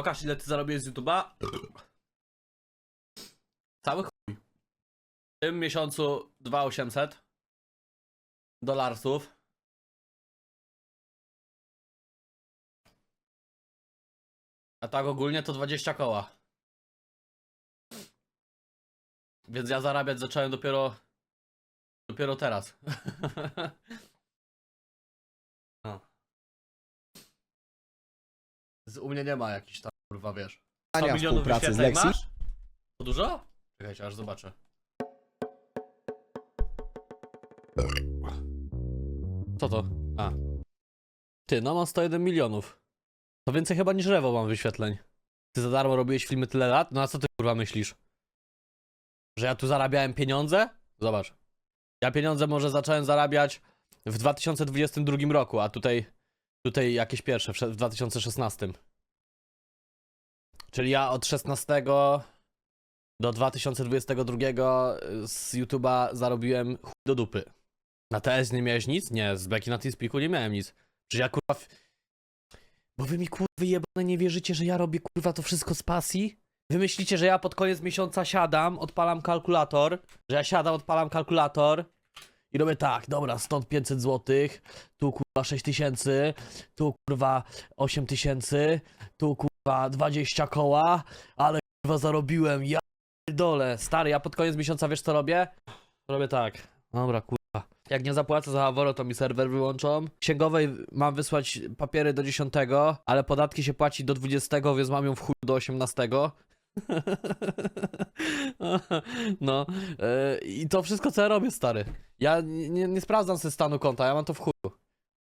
Pokaż ile ty zarobiłeś z YouTube'a. Cały chuj. W tym miesiącu 2800 dolarsów. A tak ogólnie to 20 koła. Więc ja zarabiać zacząłem dopiero dopiero teraz. no. Z, u mnie nie ma jakichś tam kurwa wiesz. 100 Ania milionów współpracy z wyświetleń Lexi. masz? To dużo? Czekajcie, aż zobaczę. Co to? A. Ty, no mam 101 milionów. To więcej chyba niż Rewo mam wyświetleń. Ty za darmo robiłeś filmy tyle lat? No a co ty kurwa myślisz? Że ja tu zarabiałem pieniądze? Zobacz. Ja pieniądze może zacząłem zarabiać w 2022 roku, a tutaj tutaj jakieś pierwsze w sze- w 2016. Czyli ja od 16 do 2022 z YouTube'a zarobiłem chuj do dupy. Na TS nie miałeś nic? Nie, z Beki na Teamspeaku nie miałem nic. Przecież ja kurwa... Bo wy mi kurwy jebane nie wierzycie, że ja robię kurwa to wszystko z pasji? Wy myślicie, że ja pod koniec miesiąca siadam, odpalam kalkulator, że ja siadam, odpalam kalkulator i robię tak, dobra, stąd 500 zł, tu kurwa 6 tysięcy, tu kurwa 8 tysięcy, tu kurwa 20 koła, ale kurwa zarobiłem, ja dole. Stary, ja pod koniec miesiąca wiesz co robię? Robię tak, dobra kurwa. Jak nie zapłacę za Avoro, to mi serwer wyłączą. Księgowej mam wysłać papiery do 10, ale podatki się płaci do 20, więc mam ją w chuj do 18. No, e, i to wszystko co ja robię, stary. Ja nie, nie sprawdzam sobie stanu konta, ja mam to w chuju.